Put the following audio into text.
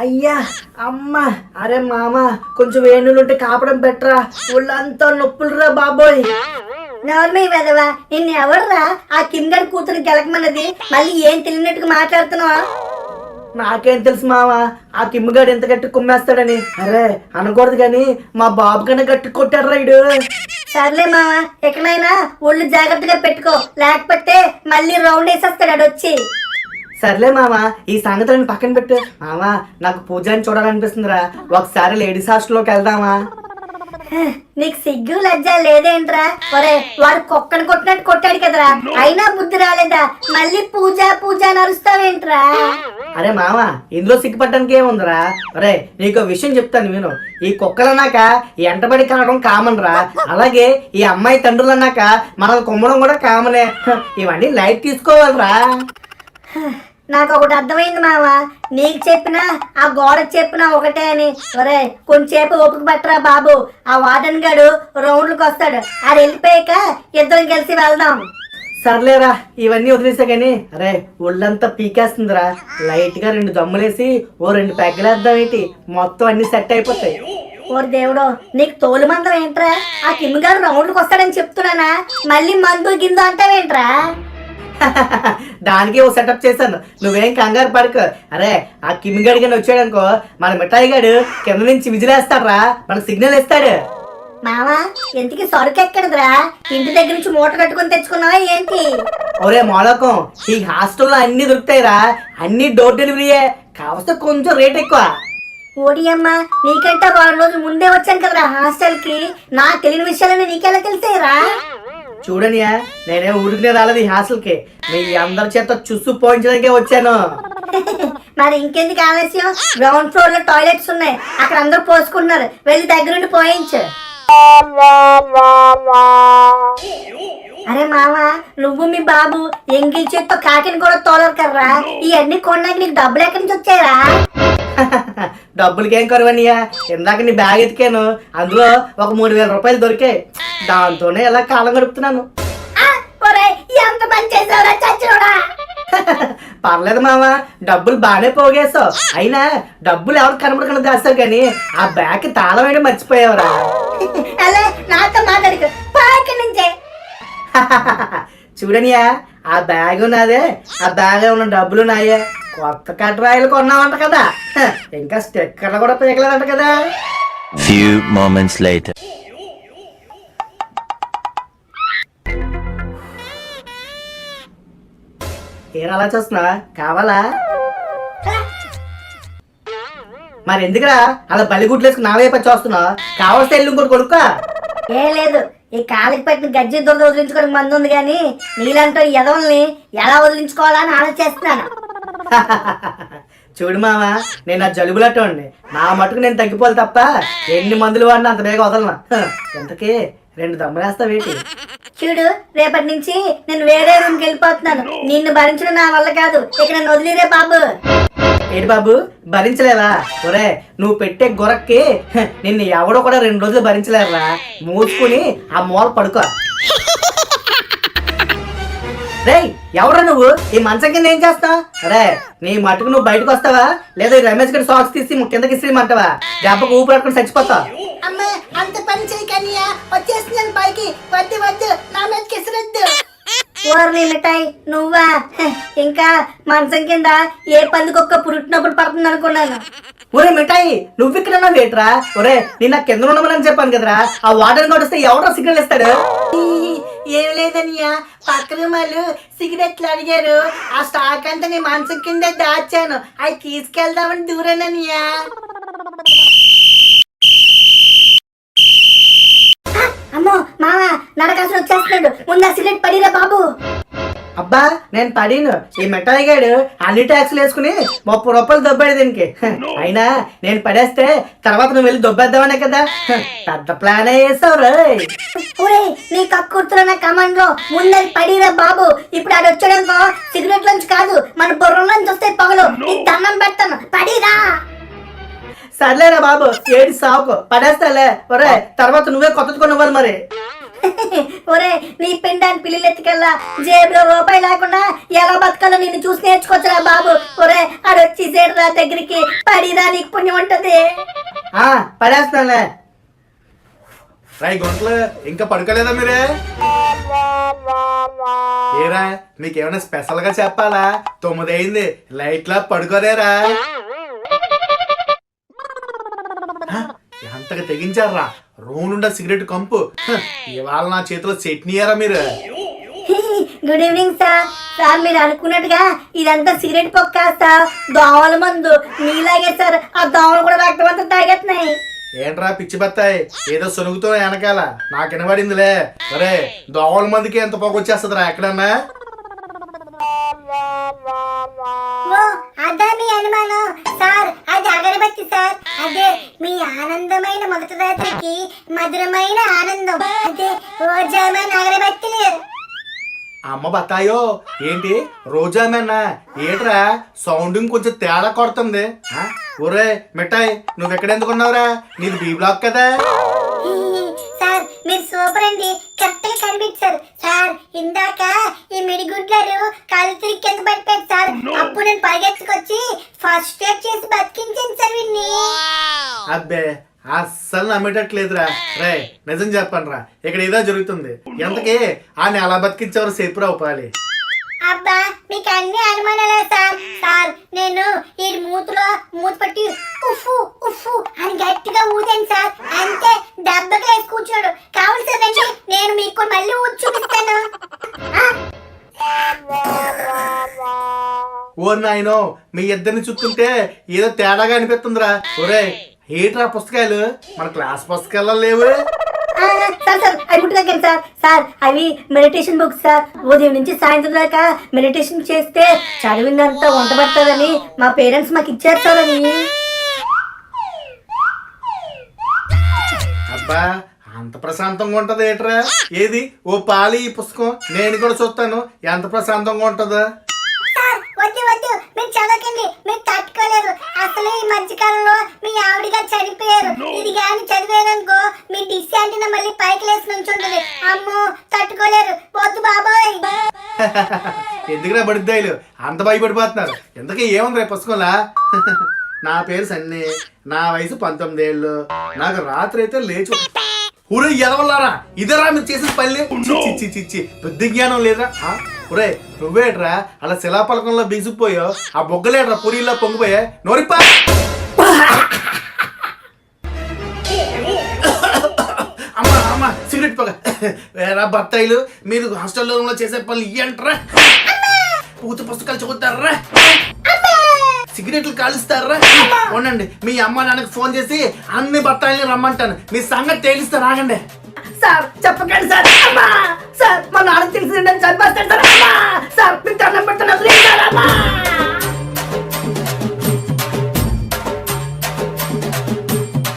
అయ్యా అమ్మ అరే మామ కొంచెం ఉంటే కాపడం పెట్టరా ఒళ్ళంతా నొప్పులురా బాబోయ్. నోర్మీ వెదవా నిన్ను ఎవర్రా? ఆ కిందడి కూతురు గెలకమన్నది మళ్ళీ ఏం తెలియనట్టుగా మాట్లాడుతున్నావా? నాకేం తెలుసు మామ ఆ కిమ్ముగాడు ఎంత గట్టి కుమ్మేస్తాడని. అరే అనకూడదు కానీ మా బాబు కన్నా గట్టి కొట్టాడు రైడు సర్లే మామ ఎక్కడైనా ఒళ్ళు జాగ్రత్తగా పెట్టుకో. లేకపోతే మళ్ళీ రౌండ్ వేసేస్తాడు వచ్చి సర్లే మామ ఈ సంగతులను పక్కన పెట్టు. మామ నాకు పూజని చూడాలనిపిస్తుందిరా. ఒకసారి లేడీస్ హాస్టల్లోకి వెళ్దామా? నీకు సిగ్గు లజ్జ లేదేంట్రా? ఒరే వాడు కుక్కను కొట్టినట్టు కొట్టాడు కదరా. అయినా బుద్ధి రాలేదా? మళ్ళీ పూజ పూజ అని అరుస్తావేంట్రా? అరే మామ ఇందులో సిగ్గుపడడానికి ఏముందిరా? అరే నీకు విషయం చెప్తాను విను. ఈ కుక్కలు అన్నాక ఈ ఎంటబడి కనడం కామన్ రా అలాగే ఈ అమ్మాయి తండ్రులు అన్నాక మనల్ని కుమ్మడం కూడా కామనే. ఇవన్నీ లైట్ తీసుకోవాలిరా. నాకు ఒకటి అర్థమైంది మామ. నీకు చెప్పినా ఆ గోడ చెప్పినా ఒకటే అని. ఒరే కొంచెంసేపు ఓపిక పట్టరా బాబు. ఆ వార్డెన్ గడు రౌండ్లకు వస్తాడు. ఆడు వెళ్ళిపోయాక ఇద్దరం కలిసి వెళ్దాం. సర్లేరా ఇవన్నీ వదిలేసా కానీ అరే ఒళ్ళంతా పీకేస్తుందిరా. లైట్గా రెండు దమ్ములేసి ఓ రెండు పెగ్గలేద్దాం ఏంటి? మొత్తం అన్ని సెట్ అయిపోతాయి. ఓరి దేవుడు నీకు తోలు మందం ఏంట్రా? ఆ కిమ్ గారు రౌండ్లకు వస్తాడని చెప్తున్నానా? మళ్ళీ మందు గిందు అంటావేంట్రా? దానికి ఓ సెటప్ చేశాను. నువ్వేం కంగారు పడక. అరే ఆ కిమ్ గడి కానీ వచ్చాడనుకో మన మిఠాయి గాడు కింద నుంచి విజిలేస్తాడ్రా మనకు సిగ్నల్ ఇస్తాడు. మావా ఇంటికి సరుకు ఎక్కడదిరా ఇంటి దగ్గర నుంచి మూట కట్టుకొని తెచ్చుకున్నావా ఏంటి? ఒరే మొలకం ఈ హాస్టల్లో అన్ని దొరుకుతాయిరా. అన్ని డోర్ డెలివరీయే. కావస్తే కొంచెం రేట్ ఎక్కువ. ఓడియమ్మ నీకంటే వారం రోజులు ముందే వచ్చాను కదరా హాస్టల్కి నాకు తెలియని విషయాలని నీకెలా తెలిసేరా చూడనియా నేనే ఊరికి రాలేదు ఈ హాస్టల్కి. మీ అందరి చేత చుస్సు పోయించడానికే వచ్చాను. మరి ఇంకెందుకు ఆలస్యం? గ్రౌండ్ ఫ్లోర్లో టాయిలెట్స్ ఉన్నాయి. అక్కడ అందరూ పోసుకుంటున్నారు. వెళ్ళి దగ్గరుండి పోయించు. అరే మామ నువ్వు మీ బాబు ఎంగిల్ చేత్తో కాకిని కూడా తోలరు కర్రా? ఇవన్నీ కొనడానికి నీకు డబ్బులు ఎక్కడి నుంచి వచ్చాయరా? డబ్బులకి ఏం కరువనియా ఇందాక నీ బ్యాగ్ ఎతికాను. అందులో ఒక మూడు వేల రూపాయలు దొరికాయి. దాంతోనే ఎలా కాలం గడుపుతున్నాను. పర్లేదు మామ డబ్బులు బాగానే పోగేసావు అయినా డబ్బులు ఎవరు కనబడకుండా దాస్తావు కానీ ఆ బ్యాగ్ తాళం వేయడం మర్చిపోయావురా. అలా నాతో మాట్లాడుకు. పాకి నుంచే. చూడనియా ఆ బ్యాగ్ నాదే. ఆ బ్యాగ్ ఉన్న డబ్బులు నాయే. కొత్త కట్రాయలు కొన్నావంట కదా. ఇంకా స్టిక్కర్లు కూడా పీకలేదంట కదా. Few moments later. ఏం అలా చూస్తున్నా? కావాలా? మరి ఎందుకురా? అలా బలిగుడ్లు వేసుకుని నా వైపు చూస్తున్నావు? కావాల్సి వెళ్ళి ఇంకోటి కొనుక్కో. ఏ లేదు ఈ కాలికి పెట్టిన గజ్జి దొరద వదిలించుకోవడానికి మంది ఉంది కానీ నీలాంటి ఎదవల్ని ఎలా వదిలించుకోవాలా అని ఆలోచిస్తున్నాను. చూడు మామ నేను ఆ జలుబులట్టండి నా మటుకు నేను తగ్గిపోవాలి తప్ప ఎన్ని మందులు వాడినా అంత బేగా వదలనా. హ, ఎంతకీ? రెండు దమ్మలేస్తావేటి చూడు రేపటి నుంచి నేను వేరే రూమ్కి వెళ్ళిపోతున్నాను. నిన్ను భరించడం నా వల్ల కాదు. ఇక నన్ను వదిలిరే బాబు. ఏంటి బాబు? భరించలేవా? ఒరే నువ్వు పెట్టే గొరక్కి నిన్ను ఎవడో కూడా రెండు రోజులు భరించలేరురా. మూసుకుని ఆ మూల పడుకో. రేయ్ ఎవరా నువ్వు? ఈ మంచం కింద ఏం చేస్తావు? అరే నీ మటుకు నువ్వు బయటకు వస్తావా? లేదా ఈ రమేష్ గారి సాక్స్ తీసి కిందకి ఇసిరిమంటావా? దెబ్బకు ఊపిరి పట్టుకుని చచ్చిపోతావు. అమ్మా అంత పని చేయకనియా వచ్చేస్తున్నాను పైకి. వద్దు వద్దు. నా మీద కిసరద్దు ఓర్ని మిఠాయి నువ్వా? ఇంకా మంచం కింద ఏ పందుకొక్క పురుటినప్పుడు పడుతుంది అనుకున్నాను. ఒరే మిఠాయి నువ్వు ఇక్కడ వేట్రా ఒరే నిన్న కింద ఉండమని చెప్పాను కదరా. ఆ వాటర్ కూడా వస్తే ఎవడో సిగ్నల్ ఇస్తాడు? ఏం లేదనియా? పక్కన వాళ్ళు సిగరెట్లు అడిగారు. ఆ స్టాక్ అంతా నీ మంచం కింద దాచాను. అవి తీసుకెళ్దామని దూరాననియా. అమ్మో మామ నరకాసులు వచ్చేస్తున్నాడు. ముందు ఆ సిగరెట్ పడిరా బాబు. అబ్బా నేను పడిను. ఈ మిఠాయి గాడు అన్ని ట్యాక్స్లు వేసుకుని ముప్పై రూపాయలు దొబ్బాడు దీనికి. అయినా నేను పడేస్తే తర్వాత నువ్వు వెళ్ళి దొబ్బేద్దామనే కదా. పెద్ద ప్లానే వేసావు రేయ్. నీ కక్కుర్తున్న కమాండ్లో ముందరి పడిరా బాబు. ఇప్పుడు ఆడు వచ్చాడనుకో సిగరెట్ నుంచి కాదు. మన బుర్ర నుంచి వస్తే పగలు. నీ దండం పెడతాను. పడిరా. సర్లేరా బాబు ఏడి సాకు పడేస్తాలే. ఒరే తర్వాత నువ్వే కొత్తది కొనివ్వాలి మరి. ఒరే నీ పిండానికి పిల్లలు ఎత్తుకెళ్ళా. జేబులో రూపాయి లేకుండా ఎలా బతకాలో నిన్ను చూసి నేర్చుకోవచ్చురా బాబు. ఒరే ఆడు వచ్చేసేడు రా దగ్గరికి. పడిరా నీకు పుణ్యం ఉంటది. ఆ పడేస్తానులే. రై గొంటలు ఇంకా పడుకోలేదా మీరే? ఏరా మీకేమైనా స్పెషల్గా చెప్పాలా? తొమ్మిది అయింది లైట్ లా పడుకోలేరా ఎంతగా తెగించారా? రోనుండా సిగరెట్ కంపు. ఇవాళ నా చేతిలో చట్నీయారా మీరు? Good evening sir. సార్ మీరు అనుకున్నట్టుగా ఇదంతా సిగరెట్ పొక్క సార్ దోమల మందు మీలాగే సార్ ఆ దోమలు కూడా రక్తమంతా అంతా తాగేస్తున్నాయి. ఏంట్రా పిచ్చి బత్తాయి? ఏదో సొనుగుతో వెనకాల. నాకు వినబడిందిలే. సరే దోవల మందికి ఎంత ఎక్కడన్నా? అదే మీ అనుమానం. సార్ అది అగరబత్తి సార్. అదే మీ ఆనందమైన మొదటి రాత్రికి మధురమైన ఆనందం. అదే రోజమైన అగరబత్తి అమ్మ బత్తాయో ఏంటి? రోజా మెన్న ఏట్రా? సౌండింగ్ కొంచెం తేడా కొడుతుంది? ఒరే మిఠాయి నువ్వు ఎక్కడెందుకున్నావురా నీది బీ బ్లాక్ కదా. సార్ మీరు సూపర్ అండి. కరెక్ట్గా కనిపించారు. సార్ ఇందాక ఈ మిడిగుడ్లరు కాలు తిరిగి కింద పడిపోయారు సార్. అప్పుడు నేను పరిగెత్తుకొచ్చి ఫస్ట్ ఎయిడ్ చేసి బతికించాను సార్ వీడిని. అబ్బే అస్సలు నమ్మేటట్లేదురా. రే నిజం చెప్పండి రా ఇక్కడ ఏదో జరుగుతుంది. ఎంతకి? ఆయన ఎలా బతికించేవారు సేపు రావుపాలి అబ్బా మీకు అన్ని అనుమానాలే సార్. సార్ నేను ఈ మూతులో మూత పట్టి ఉఫ్ఫు ఉఫ్ఫు అని గట్టిగా ఊదాను సార్. అంతే దెబ్బకి వేసి కూర్చోడు కావాలి సార్ నేను మీకు మళ్ళీ ఊది చూపిస్తాను. ఓ నాయనో మీ ఇద్దరిని చూస్తుంటే ఏదో తేడాగా అనిపిస్తుందిరా. ఒరే ఏట్రా పుస్తకాలు మన క్లాస్ పుస్తకాల్లో లేవు. సార్ సార్ అవి సార్. సార్ అవి మెడిటేషన్ బుక్స్ సార్. ఉదయం నుంచి సాయంత్రం దాకా మెడిటేషన్ చేస్తే చదివిందంతా వంట పడుతుందని మా పేరెంట్స్ మాకు ఇచ్చారు సార్ అవి అబ్బా అంత ప్రశాంతంగా ఉంటది ఏట్రా? ఏది? ఓ పాలి ఈ పుస్తకం. నేను కూడా చూస్తాను. ఎంత ప్రశాంతంగా ఉంటుందో. సార్ వద్దు వద్దు. మీరు చదవకండి. మీరు తట్టుకోలేరు. ఎందుకురా బడిద్దాయిలు? అంత భయపడిపోతున్నారు. ఎందుకే ఏముంది రే పుస్తకంలా? నా పేరు సన్ని. నా వయసు పంతొమ్మిది ఏళ్ళు. నాకు రాత్రి అయితే లేచు ఊరే ఎదవల్లారా? ఇదరా మీరు చేసిన పల్లె చిచ్చి చిచ్చి బుద్ధి జ్ఞానం లేదురా. ఆ? ఒరే నువ్వేట్రా? అలా శిలాపలకంలో బిగుసిపోయావు ఆ బొగ్గలేట్రా పూరిలో పొంగిపోయా? నోరిప్పా! అమ్మా అమ్మా సిగరెట్ పొగ. వేరా బత్తాయిలు మీరు హాస్టల్లో చేసే పనులు ఇయ్యంటారా. పూత పుస్తకాలు చదువుతారా? సిగరెట్లు కాలుస్తారా? ఉండండి. మీ అమ్మ నాన్నకి ఫోన్ చేసి అన్ని బత్తాయిని రమ్మంటాను. మీ సంగతి తేలిస్తే రాగండి. సార్ చెప్పకండి సార్. అమ్మా! సార్ మా నాన్న తెలిసి చంపేస్తాడు సార్. అమ్మా! సార్ మీరు కన్నం పెడుతున్నారు